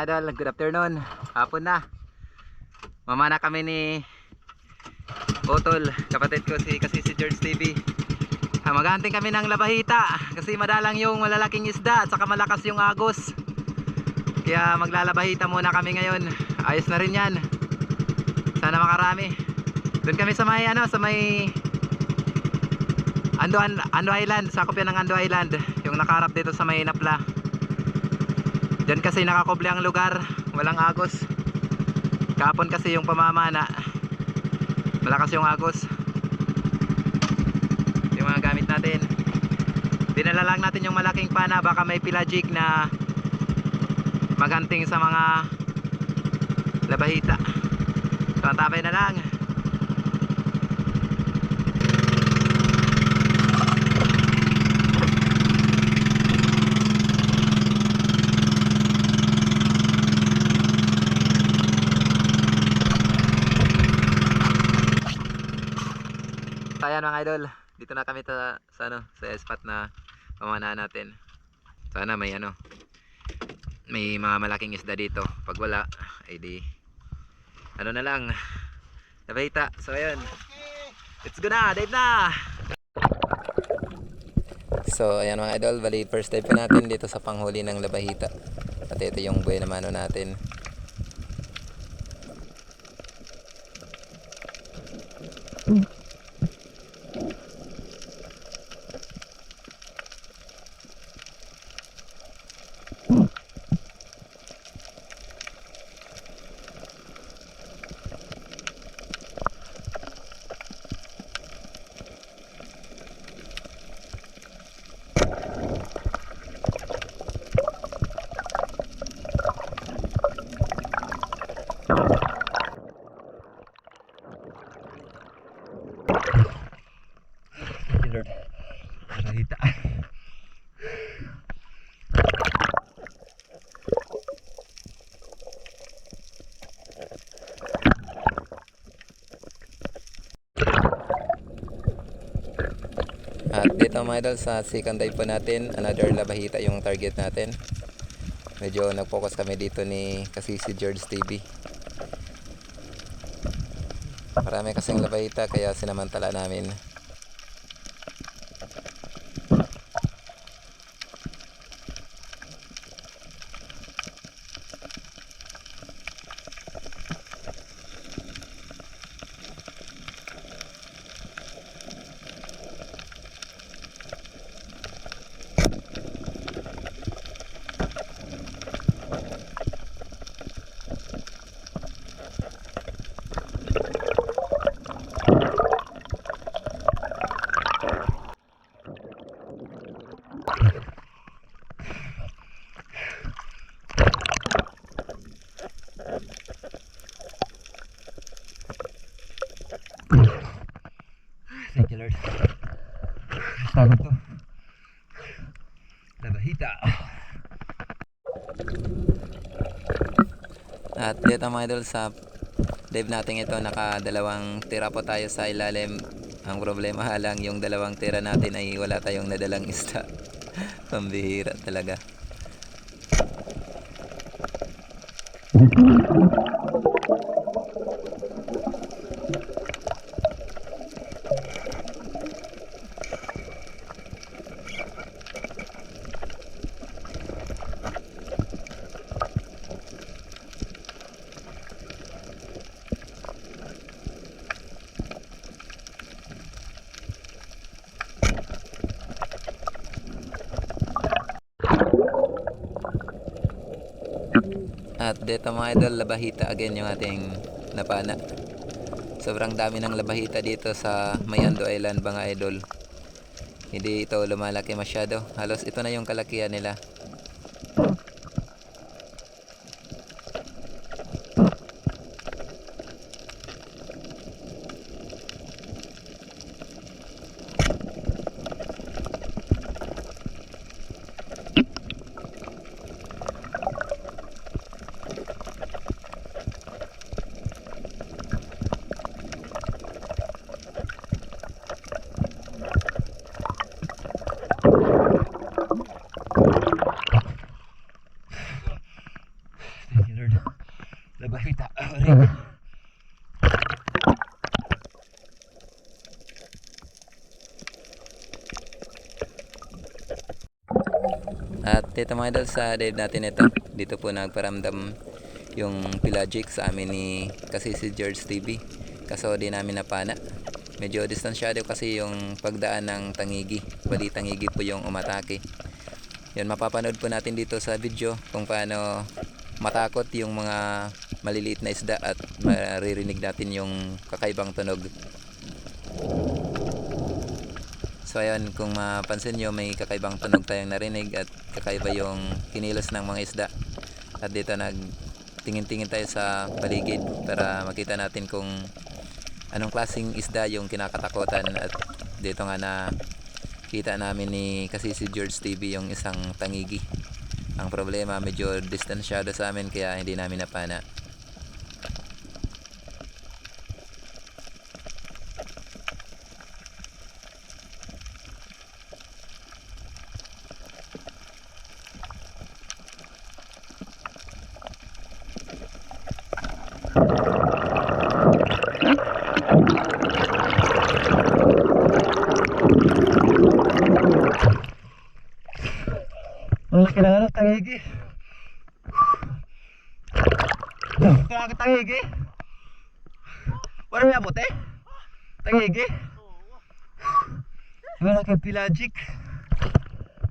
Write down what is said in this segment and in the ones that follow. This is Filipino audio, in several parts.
mga idol, good afternoon. Hapon na. Mamana kami ni Otol, kapatid ko si kasi si George TV. Ah, maghanting kami ng labahita kasi madalang yung malalaking isda at saka malakas yung agos. Kaya maglalabahita muna kami ngayon. Ayos na rin 'yan. Sana makarami. Doon kami sa may ano, sa may Ando, Ando Island, sakop yan ng Ando Island. Yung nakaharap dito sa may Napla. Diyan kasi nakakoble ang lugar, walang agos. Kapon kasi yung pamamana. Malakas yung agos. Yung mga gamit natin. Dinala lang natin yung malaking pana, baka may pelagic na maganting sa mga labahita. So, na lang. So, ayan mga idol, dito na kami ta, sa ano, sa spot na pamanahan natin. Sana may ano, may mga malaking isda dito. Pag wala, ay di, ano na lang, nabahita. So ayun, let's go na, dive na! So ayan mga idol, bali first dive natin dito sa panghuli ng labahita. At ito yung buhay na mano natin. Lord, labahita. At dito mga idol sa second dive po natin, another labahita yung target natin. Medyo nag-focus kami dito ni kasi si George TV. Marami kasing labahita kaya sinamantala namin. Sagot to. Labahita. At dito mga idol sa dive natin ito nakadalawang tira po tayo sa ilalim. Ang problema lang yung dalawang tira natin ay wala tayong nadalang isda. Pambihira talaga. At dito mga idol, labahita again yung ating napana. Sobrang dami ng labahita dito sa Mayando Island mga idol. Hindi ito lumalaki masyado. Halos ito na yung kalakihan nila. At dito mga idol sa dive natin ito, dito po nagparamdam yung pelagic sa amin ni kasi si George TV. Kaso di namin napana. Medyo distansyado kasi yung pagdaan ng tangigi. Bali tangigi po yung umatake. Yan mapapanood po natin dito sa video kung paano matakot yung mga maliliit na isda at maririnig natin yung kakaibang tunog. So ayun, kung mapansin nyo, may kakaibang tunog tayong narinig at kakaiba yung kinilos ng mga isda. At dito nag tingin-tingin tayo sa paligid para makita natin kung anong klaseng isda yung kinakatakutan at dito nga na kita namin ni kasi si George TV yung isang tangigi. Ang problema medyo distansyado sa amin kaya hindi namin napana. Ang laki ng ano, tangigi. Kaya tangigi. Wala may abot eh. Tangigi. Wala kay pelagic.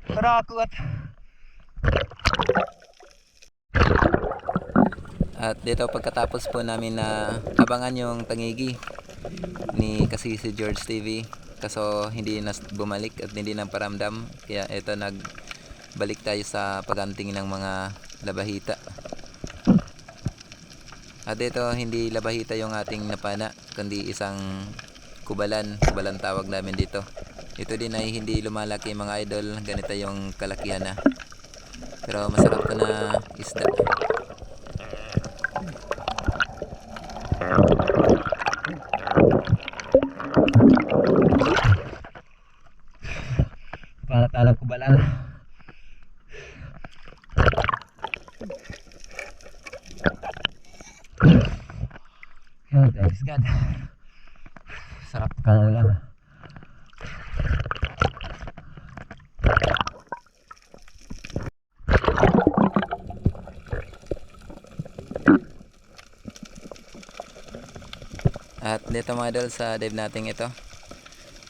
Karakot. At dito pagkatapos po namin na abangan yung tangigi ni kasi si George TV kaso hindi na bumalik at hindi na paramdam kaya ito nagbalik tayo sa paganting ng mga labahita at dito hindi labahita yung ating napana kundi isang kubalan kubalan tawag namin dito. Ito din ay hindi lumalaki mga idol. Ganito yung kalakihan na. Pero masarap to na isda Para talang kubalan. Yan, thanks God. Sarap ka na lang. At dito mga idol sa dive natin ito.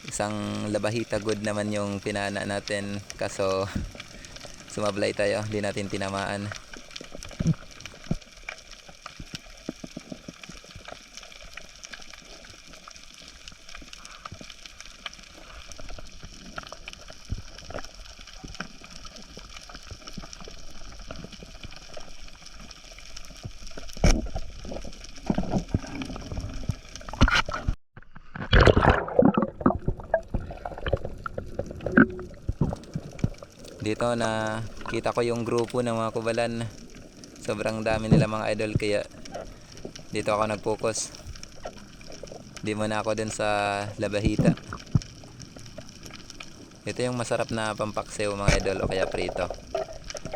Isang labahita good naman yung pinana natin kaso sumablay tayo, hindi natin tinamaan. Dito na kita ko yung grupo ng mga kubalan. Sobrang dami nila mga idol kaya dito ako nag-focus. Di muna ako dun sa labahita. Ito yung masarap na pampaksiw mga idol o kaya prito.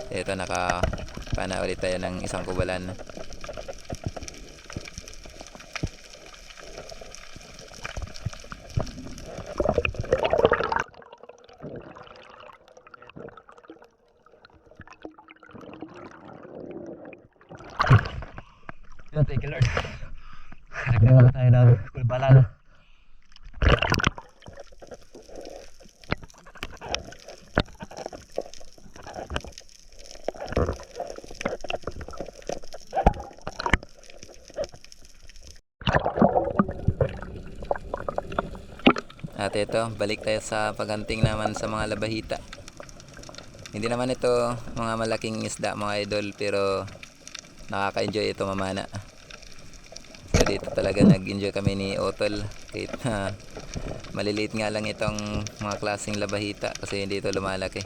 Ito naka pana ulit tayo ng isang kubalan. Yan, thank you Lord. Nagdaga na tayo ng kulbalan. At ito, balik tayo sa paganting naman sa mga labahita. Hindi naman ito mga malaking isda mga idol pero nakaka-enjoy ito mamana. So dito talaga nag-enjoy kami ni Otol kahit na maliliit nga lang itong mga klaseng labahita kasi hindi ito lumalaki.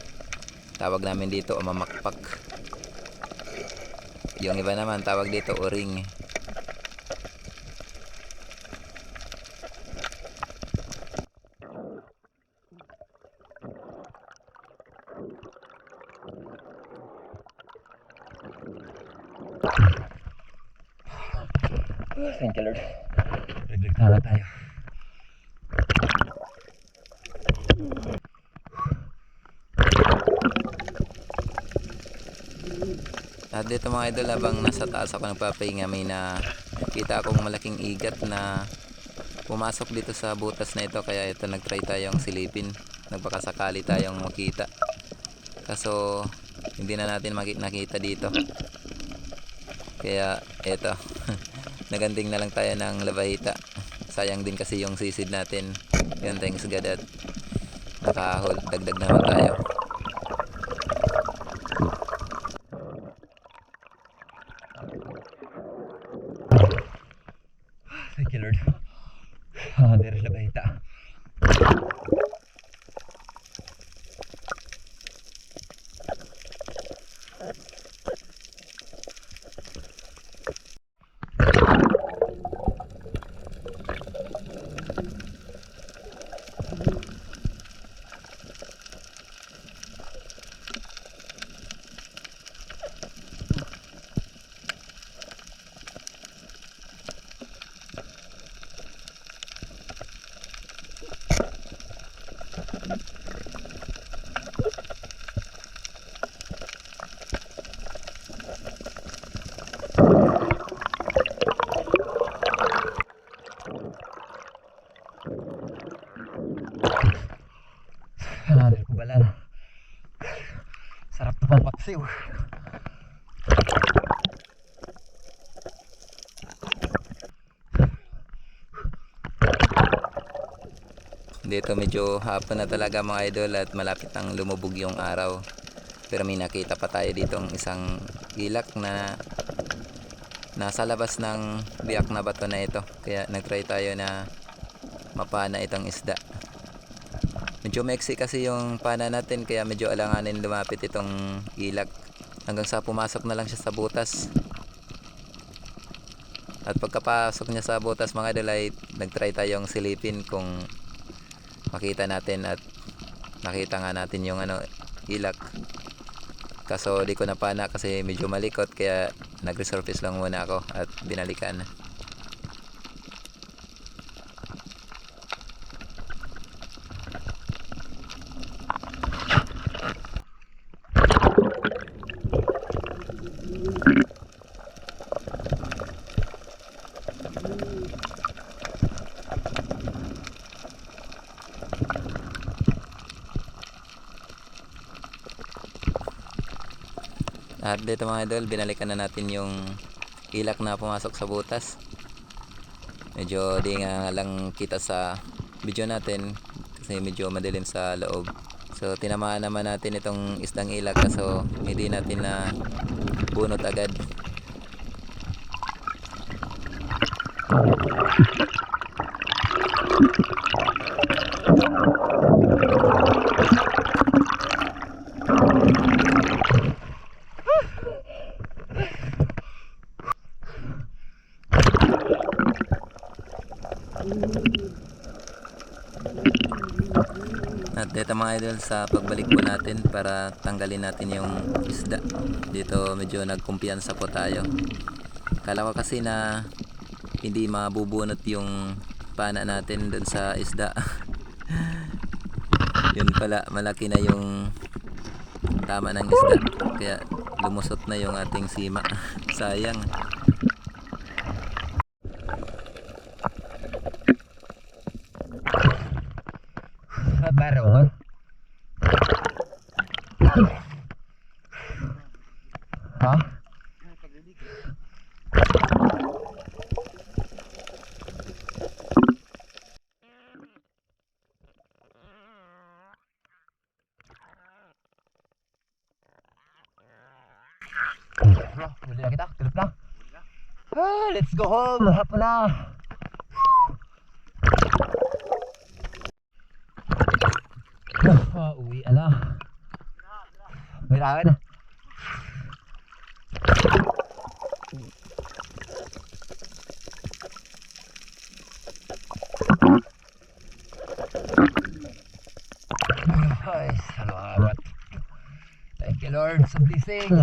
Tawag namin dito mamakpak. Yung iba naman tawag dito uring. Thank you Lord. Nagdagta na tayo. At dito mga idol, habang nasa taas ako nagpapahinga, may na kita akong malaking igat na pumasok dito sa butas na ito. Kaya ito, nagtry tayong silipin. Nagpakasakali tayong makita. Kaso, hindi na natin maki- nakita dito. Kaya, eto. Naganting na lang tayo ng labahita. Sayang din kasi yung sisid natin. Yun, thanks God at nakahol. Dagdag naman tayo. Thank you, Lord. Ah, there's la bahita. Ah, there's kubalan. Paksiw. Dito medyo hapon na talaga mga idol at malapit nang lumubog yung araw. Pero may nakita pa tayo ditong isang ilak na nasa labas ng biyak na bato na ito. Kaya nagtry tayo na mapana itong isda. Medyo meksi kasi yung pana natin kaya medyo alanganin lumapit itong ilak. Hanggang sa pumasok na lang siya sa butas. At pagkapasok niya sa butas mga idol ay nagtry tayong silipin kung makita natin at nakita nga natin yung ano ilak kaso di ko napana kasi medyo malikot kaya nag-resurface lang muna ako at binalikan At dito mga idol, binalikan na natin yung ilak na pumasok sa butas. Medyo di nga lang kita sa video natin kasi medyo madilim sa loob. So tinamaan naman natin itong isdang ilak kaso hindi natin na bunot agad. At dito mga idol sa pagbalik po natin para tanggalin natin yung isda. Dito medyo nagkumpiyansa po tayo. Kala ko kasi na hindi mabubunot yung pana natin dun sa isda. Yun pala, malaki na yung tama ng isda. Kaya lumusot na yung ating sima. Sayang. Ha? Huli na kita. Tulip na. Ah, let's go home. Hapon na. Ah, uwi na. Kailangan. Ay, salamat. Thank you Lord sa blessing.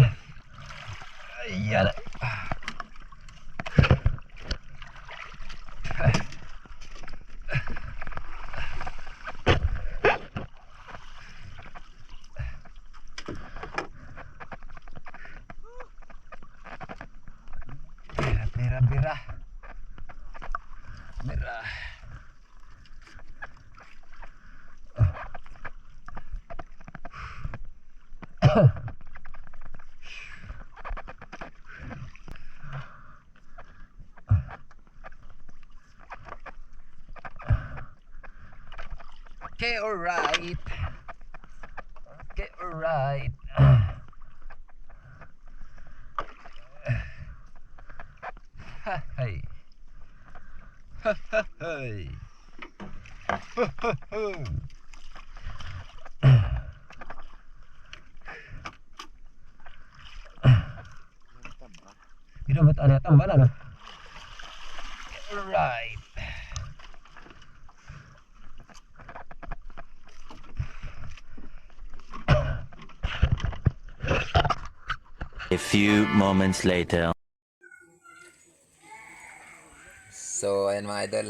Okay, alright. Okay, alright. Ha, hey. Ha, ha, hey. Ha, ha, ho. Hindi ba't ano tambal ano? Alright. A few moments later. So, ayan mga idol.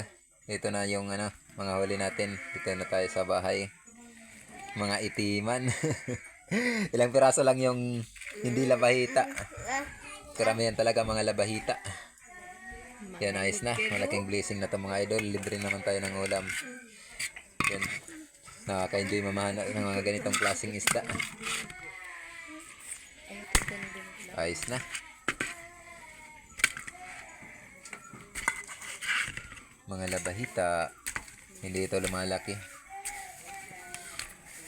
Ito na yung ano, mga huli natin. Dito na tayo sa bahay. Mga itiman. Ilang piraso lang yung hindi labahita. Karamihan talaga mga labahita. Yan, ayos na. Malaking blessing na to mga idol. Libre naman tayo ng ulam. Yan. Nakaka-enjoy mamahana ng mga ganitong klaseng isda. Ayos na. Mga labahita. Hindi ito lumalaki.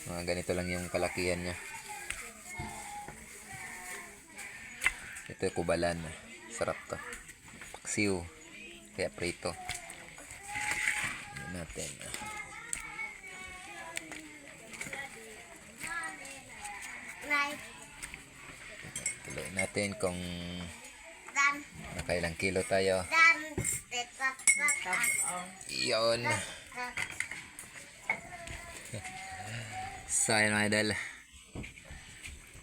Mga ganito lang yung kalakihan niya. Ito kubalan. Sarap to. Paksiw. Kaya prito. Natin. Tuloy natin kung nakailang kilo tayo. Iyon. So, ayun mga idol.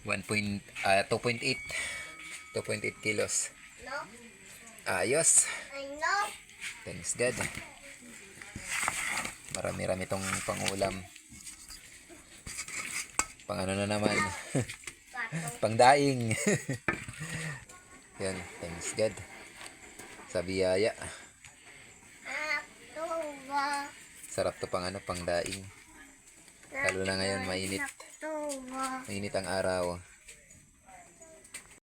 1 point, ah, 2.8. 2.8 kilos. Ayos. Thanks God. Marami-rami tong pangulam. Pang ano na naman. Pangdaing. Yan, thanks God. Sa biyaya. Sarap to pang ano, pang daing. Lalo na ngayon, mainit. Mainit ang araw.